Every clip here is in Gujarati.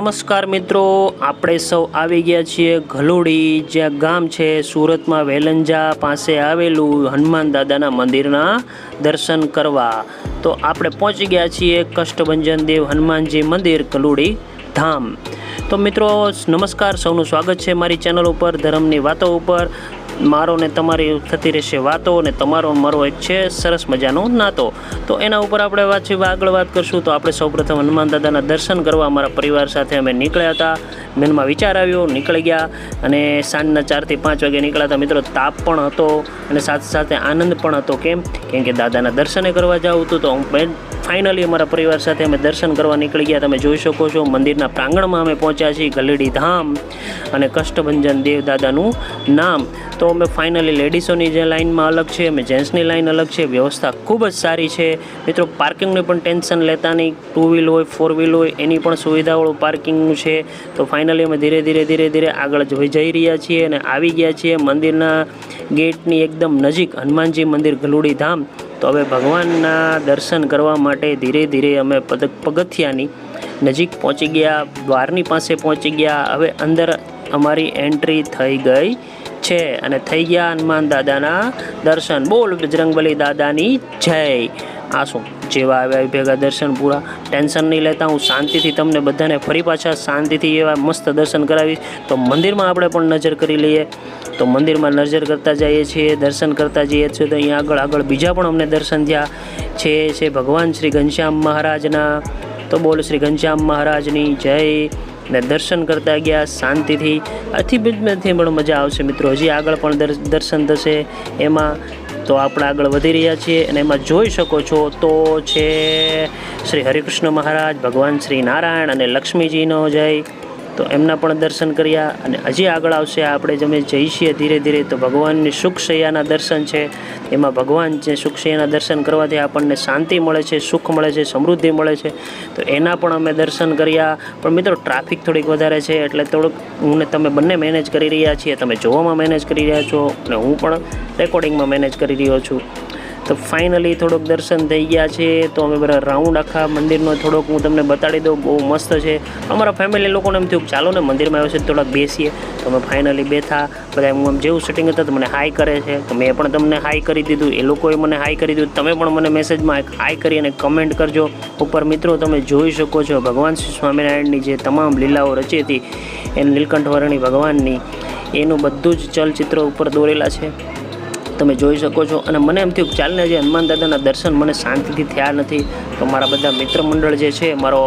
નમસ્કાર મિત્રો, આપણે સૌ આવી ગયા છીએ ઘલોડી, જ્યાં ગામ છે, સુરતમાં વેલંજા પાસે આવેલું હનુમાન દાદાના મંદિરના દર્શન કરવા. તો આપણે પહોંચી ગયા છીએ કષ્ટભંજન દેવ હનુમાનજી મંદિર ઘલોડી ધામ. તો મિત્રો, નમસ્કાર, સૌનું સ્વાગત છે મારી ચેનલ ઉપર, ધર્મની વાતો ઉપર. મારો ને તમારી થતી રહેશે વાતો અને તમારો મારો એક છે સરસ મજાનો નાતો. તો એના ઉપર આપણે વાત છે આગળ વાત કરશું. તો આપણે સૌપ્રથમ હનુમાન દાદાના દર્શન કરવા અમારા પરિવાર સાથે અમે નીકળ્યા હતા. મનમાં વિચાર આવ્યો, નીકળી ગયા અને સાંજના ચારથી પાંચ વાગે નીકળ્યા હતા મિત્રો તાપ પણ હતો અને સાથે સાથે આનંદ પણ હતો. કેમ? કેમ કે દાદાના દર્શને કરવા જાવું હતું તો હું ફાઇનલી અમારા પરિવાર સાથે અમે દર્શન કરવા નીકળી ગયા. તમે જોઈ શકો છો મંદિરના પ્રાંગણમાં અમે પહોંચ્યા છીએ ગલેડી ધામ અને કષ્ટભંજન દેવ દાદાનું નામ. તો અમે ફાઇનલી લેડીઝોની જે લાઇનમાં અલગ છે, અમે જેન્ટ્સની લાઇન અલગ છે, વ્યવસ્થા ખૂબ જ સારી છે. મિત્રો પાર્કિંગની પણ ટેન્શન લેતા નહીં. ટુ વ્હીલ હોય ફોર વ્હીલ હોય, એની પણ સુવિધાવાળું પાર્કિંગનું છે. તો ફાઇનલી અમે ધીરે ધીરે ધીરે ધીરે આગળ જોઈ જઈ રહ્યા છીએ અને આવી ગયા છીએ મંદિરના ગેટની એકદમ નજીક હનુમાનજી મંદિર ગલુડી ધામ. તો હવે ભગવાનના દર્શન કરવા માટે ધીરે ધીરે અમે પગથિયાની નજીક પહોંચી ગયા, દ્વારની પાસે પહોંચી ગયા. હવે અંદર અમારી એન્ટ્રી થઈ ગઈ છે અને થઈ ગયા હનુમાન દાદાના દર્શન. બોલ બજરંગબલી દાદાની જય. આ શું? જેવા આવ્યા ભેગા દર્શન પૂરા. ટેન્શન નહીં લેતા, હું શાંતિથી તમને બધાને ફરી પાછા શાંતિથી એવા મસ્ત દર્શન કરાવીશ. તો મંદિરમાં આપણે પણ નજર કરી લઈએ. તો મંદિરમાં નજર કરતા જઈએ છીએ, દર્શન કરતા જઈએ છીએ. તો અહીંયા આગળ આગળ બીજા પણ અમને દર્શન થયા છે છે ભગવાન શ્રી ઘનશ્યામ મહારાજના. તો બોલ શ્રી ઘનશ્યામ મહારાજની જય. ને દર્શન કરતા ગયા શાંતિથી. આથી બીજમાંથી પણ મજા આવશે મિત્રો. હજી આગળ પણ દર્શન થશે. એમાં તો આપણે આગળ વધી રહ્યા છીએ અને એમાં જોઈ શકો છો તો છે શ્રી હરિકૃષ્ણ મહારાજ, ભગવાન શ્રી નારાયણ અને લક્ષ્મીજીનો જય. તો એમના પણ દર્શન કર્યા અને હજી આગળ આવશે આપણે જમે અમે જઈ છીએ ધીરે ધીરે તો ભગવાનની સુખ શૈયાના દર્શન છે. એમાં ભગવાન જે સુખ શૈયાના દર્શન કરવાથી આપણને શાંતિ મળે છે, સુખ મળે છે, સમૃદ્ધિ મળે છે. તો એના પણ અમે દર્શન કર્યા. પણ મિત્રો ટ્રાફિક થોડીક વધારે છે એટલે થોડુંક હું તમે બંને મેનેજ કરી રહ્યા છીએ. તમે જોવામાં મેનેજ કરી રહ્યા છો અને હું પણ રેકોર્ડિંગમાં મેનેજ કરી રહ્યો છું. તો ફાઇનલી થોડોક દર્શન થઈ ગયા છે. તો અમે બધા રાઉન્ડ આખા મંદિરનો થોડોક હું તમને બતાડી દઉં, બહુ મસ્ત છે. અમારા ફેમિલી લોકોને એમ થયું ચાલો ને મંદિરમાં આવ્યો છે થોડાક બેસીએ. તો અમે ફાઇનલી બેઠા. બધા હું આમ જેવું સેટિંગ હતા, તો મને હાઈ કરે છે. તો મેં પણ તમને હાઈ કરી દીધું. એ લોકોએ મને હાઈ કરી દીધું. તમે પણ મને મેસેજમાં હાઈ કરી અને કમેન્ટ કરજો. ઉપર મિત્રો, તમે જોઈ શકો છો ભગવાન શ્રી સ્વામિનારાયણની જે તમામ લીલાઓ રચી હતી. એ નીલકંઠ વર્ણી ભગવાનની. એનું બધું જ ચલચિત્રો ઉપર દોરેલા છે. તમે જોઈ શકો છો. અને મને એમ થયું ચાલને જે હનુમાન દાદાના દર્શન મને શાંતિથી થયા નથી, તો મારા બધા મિત્ર મંડળ જે છે, મારો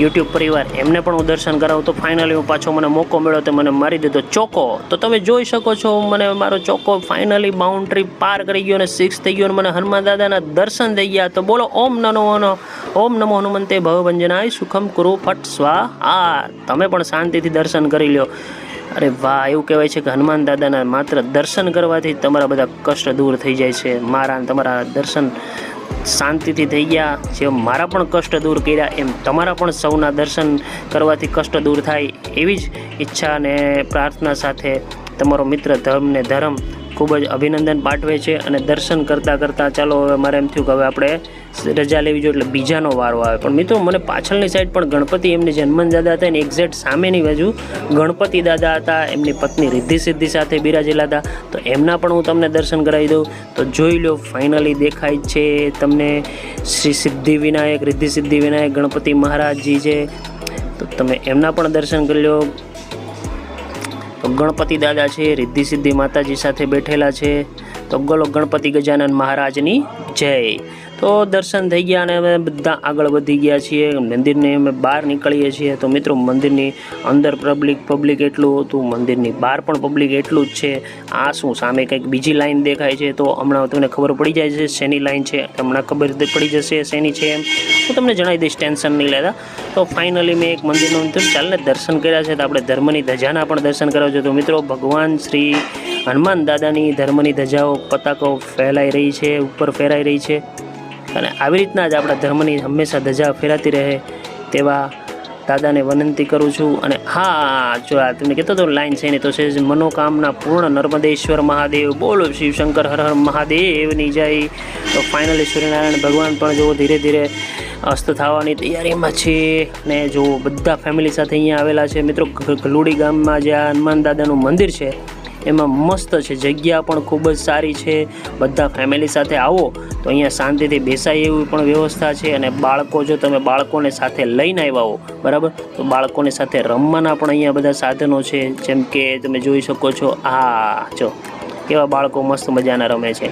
યુટ્યુબ પરિવાર, એમને પણ હું દર્શન કરાવું. તો ફાઇનલી હું પાછો મને મોકો મળ્યો તો મને મારી દીધો ચોકો. તો તમે જોઈ શકો છો, મને મારો ચોકો ફાઇનલી બાઉન્ડ્રી પાર કરી ગયો અને સિક્સ થઈ ગયો અને મને હનુમાન દાદાના દર્શન થઈ ગયા. તો બોલો, ઓમ નમો ઓમ નમો હનુમંતે ભવભંજનાય સુખમ કુરુ ફટ સ્વા આ તમે પણ શાંતિથી દર્શન કરી લ્યો. અરે વાહ, એવું કહેવાય છે કે હનુમાન દાદાના માત્ર દર્શન કરવાથી તમારા બધા કષ્ટ દૂર થઈ જાય છે. મારા તમારા દર્શન શાંતિથી થઈ ગયા. જે મારા પણ કષ્ટ દૂર કર્યા, એમ તમારા પણ સૌના દર્શન કરવાથી કષ્ટ દૂર થાય એવી જ ઈચ્છા અને પ્રાર્થના સાથે તમારો મિત્ર ધર્મ ને ધર્મ ખૂબ જ અભિનંદન પાઠવે છે અને દર્શન કરતાં કરતાં ચાલો હવે મારે એમ થયું કે હવે આપણે રજા લેવી જોઈએ એટલે બીજાનો વારો આવે. પણ મિત્રો, મને પાછળની સાઈડ પણ ગણપતિ એમની જન્મન દાદા હતા એની એક્ઝેક્ટ સામેની બાજુ ગણપતિ દાદા હતા, એમની પત્ની રિદ્ધિ સિદ્ધિ સાથે બિરાજેલા હતા. તો એમના પણ હું તમને દર્શન કરાવી દઉં. તો જોઈ લો ફાઇનલી દેખાય છે તમને શ્રી સિદ્ધિ વિનાયક, રિદ્ધિ સિદ્ધિ વિનાયક, ગણપતિ મહારાજજી છે તો તમે એમના પણ દર્શન કરી લો. ગણપતિ દાદા છે રિદ્ધિ સિદ્ધિ માતાજી સાથે બેઠેલા છે. તો ગોલો ગણપતિ ગજાનન મહારાજની જય. તો દર્શન થઈ ગયા અને અમે બધા આગળ વધી ગયા છીએ. મંદિરની અમે બહાર નીકળીએ છીએ. તો મિત્રો, મંદિરની અંદર પબ્લિક પબ્લિક એટલું હતું, મંદિરની બહાર પણ પબ્લિક એટલું જ છે. આ શું, સામે કંઈક બીજી લાઈન દેખાય છે? તો હમણાં તમને ખબર પડી જાય છે, શેની લાઈન છે? હમણાં ખબર પડી જશે શેની છે એમ. હું તમને જણાવી દઈશ ટેન્શન નહીં લેતા. તો ફાઇનલી મેં એક મંદિરનું ચાલને દર્શન કર્યા છે. તો આપણે ધર્મની ધજાના પણ દર્શન કરવા જોઈએ તો મિત્રો, ભગવાન શ્રી હનુમાન દાદાની ધર્મની ધજાઓ પતાકો ફેલાઈ રહી છે, ઉપર ફેરાઈ રહી છે અને આવી રીતના જ આપણા ધર્મની હંમેશા ધજા ફેરાતી રહે તેવા દાદાને વિનંતી કરું છું. અને હા, જો આ તમને કહેતો હતો લાઈન છે ને, તો છે મનોકામના પૂર્ણ નર્મદેશ્વર મહાદેવ. બોલો શિવ શંકર, હર હર મહાદેવની જય. તો ફાઇનલી સૂર્યનારાયણ ભગવાન પણ જો ધીરે ધીરે અસ્ત થવાની તૈયારીમાં છે. ને જો બધા ફેમિલી સાથે અહીંયા આવેલા છે. મિત્રો ગલુડી ગામમાં જે આ હનુમાન દાદાનું મંદિર છે એમાં મસ્ત છે. જગ્યા પણ ખૂબ જ સારી છે. બધા ફેમિલી સાથે આવો તો અહીંયા શાંતિથી બેસાય એવી પણ વ્યવસ્થા છે અને બાળકો જો તમે બાળકોને સાથે લઈને આવ્યા હો, બરાબર? તો બાળકોને સાથે રમવાના પણ અહીંયા બધા સાધનો છે. જેમ કે તમે જોઈ શકો છો, આ જો, કેવા બાળકો મસ્ત મજાના રમે છે.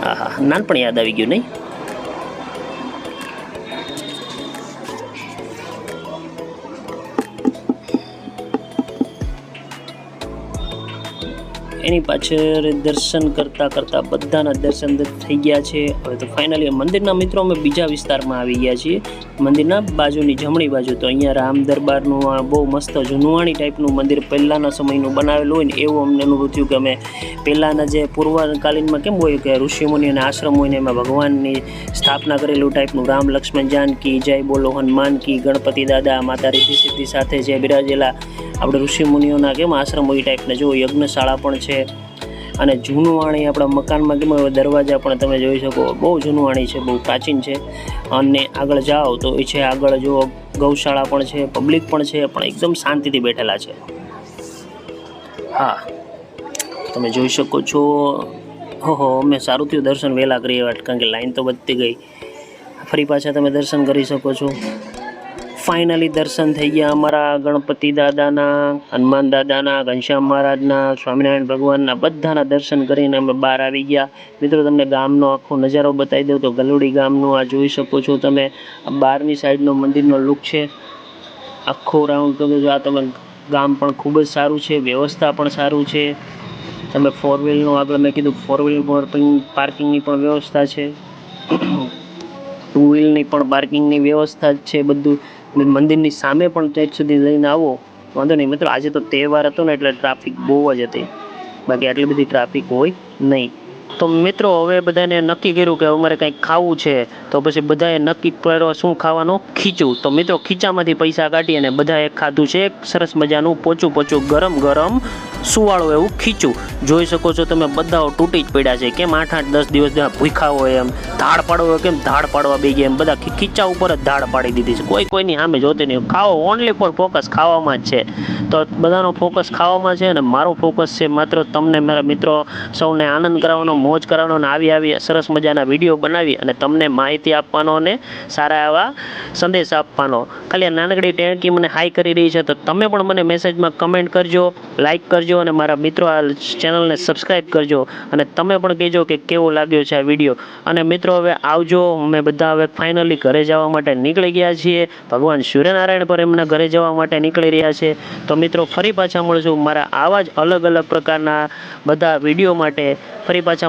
હા નાનપણ યાદ આવી ગયું નહીં? એની પાછળ દર્શન કરતાં કરતાં બધાના દર્શન થઈ ગયા છે. હવે તો ફાઇનલી મંદિરના મિત્રો અમે બીજા વિસ્તારમાં આવી ગયા છીએ. મંદિરના બાજુની જમણી બાજુ તો અહીંયા રામ દરબારનું આ બહુ મસ્ત જુનવાણી ટાઈપનું મંદિર પહેલાંના સમયનું બનાવેલું હોય ને એવું અમને અનુભવ થયું કે અમે પહેલાંના જે પૂર્વકાલીનમાં કેમ હોય કે ઋષિમુનિ અને આશ્રમ હોય ને એમાં ભગવાનની સ્થાપના કરેલું ટાઈપનું રામ લક્ષ્મણ જાનકી, જય બોલો હનુમાન કી ગણપતિ દાદા માતા રીતિ સિદ્ધિ સાથે જે બિરાજેલા આપણે ઋષિ મુનિઓના કેમ આશ્રમ એ ટાઈપના જો યજ્ઞશાળા પણ છે. અને જૂનું વાણી આપણા મકાનમાં કેમ દરવાજા પણ તમે જોઈ શકો, બહુ જૂનું વાણી છે, બહુ પ્રાચીન છે. અને આગળ જાઓ તો એ છે, આગળ જો ગૌશાળા પણ છે, પબ્લિક પણ છે, પણ એકદમ શાંતિથી બેઠેલા છે. હા, તમે જોઈ શકો છો. હો અમે સારું થયું, દર્શન વહેલા કરીએ વાત કારણ કે લાઈન તો વધતી ગઈ. ફરી પાછા તમે દર્શન કરી શકો છો. ફાઇનલી દર્શન થઈ ગયા અમારા ગણપતિ દાદાના, હનુમાન દાદાના, ઘનશ્યામ મહારાજના, સ્વામિનારાયણ ભગવાનના બધાના દર્શન કરીને અમે બહાર આવી ગયા. મિત્રો, તમને ગામનો આખો નજારો બતાવી દઉં તો ગલુડી ગામનું આ જોઈ શકો છો તમે. બહારની સાઈડનો મંદિરનો લુક છે. આખો રાઉન્ડ તમે આ તમે ગામ પણ ખૂબ જ સારું છે, વ્યવસ્થા પણ સારું છે. તમે ફોર વ્હીલનું આગળ મેં કીધું ફોર વ્હીલ પાર્કિંગ પાર્કિંગની પણ વ્યવસ્થા છે. ટુ વ્હીલની પણ પાર્કિંગની વ્યવસ્થા જ છે બધું. મંદિરની સામે પણ ત્યાં સુધી લઈને આવો. વાંધો નહીં મિત્રો, આજે તો તહેવાર હતો ને, એટલે ટ્રાફિક બહુ જ હતી. બાકી આટલી બધી ટ્રાફિક હોય નહીં. તો મિત્રો, હવે બધાને નક્કી કર્યું કે અમારે કંઈક ખાવું છે, તો પછી બધાએ નક્કી કર્યો શું ખાવાનું? ખીચું. તો મિત્રો, ખીચામાંથી પૈસા કાઢી અને બધાએ ખાધું છે. એક સરસ મજાનું પોચું પોચું ગરમ ગરમ સુવાળું એવું ખીચું. જોઈ શકો છો તમે, બધાઓ તૂટી જ પડ્યા છે. કેમ આઠ આઠ દસ દિવસ ભૂખા હોય એમ, ધાડ પાડવો હોય કેમ ધાડ પાડવા બે ગયા એમ, બધા ખીચા ઉપર જ ધાડ પાડી દીધી છે. કોઈ કોઈની સામે જોતી નહીં. ખાઓ ઓનલી ફોર ફોકસ ખાવામાં જ છે. તો બધાનો ફોકસ ખાવામાં છે અને મારો ફોકસ છે માત્ર તમને, મારા મિત્રો સૌને આનંદ કરાવવાનો. મોજ કરાવવાનો અને આવી આવી સરસ મજાના વીડિયો બનાવી અને તમને માહિતી આપવાનો અને સારા એવા સંદેશ આપવાનો. ખાલી આ નાનકડી ટેણકી મને હાઈ કરી રહી છે, તો તમે પણ મને મેસેજમાં કમેન્ટ કરજો લાઇક કરજો અને મારા મિત્રો આ ચેનલને સબસ્ક્રાઈબ કરજો અને તમે પણ કહેજો કે કેવો લાગ્યો છે આ વીડિયો. અને મિત્રો, હવે આવજો, અમે બધા હવે ફાઇનલી ઘરે જવા માટે નીકળી ગયા છીએ. ભગવાન સૂર્યનારાયણ પર એમના ઘરે જવા માટે નીકળી રહ્યા છે. તો મિત્રો, ફરી પાછા મળશું. મારા આવા જ અલગ અલગ પ્રકારના બધા વીડિયો માટે ફરી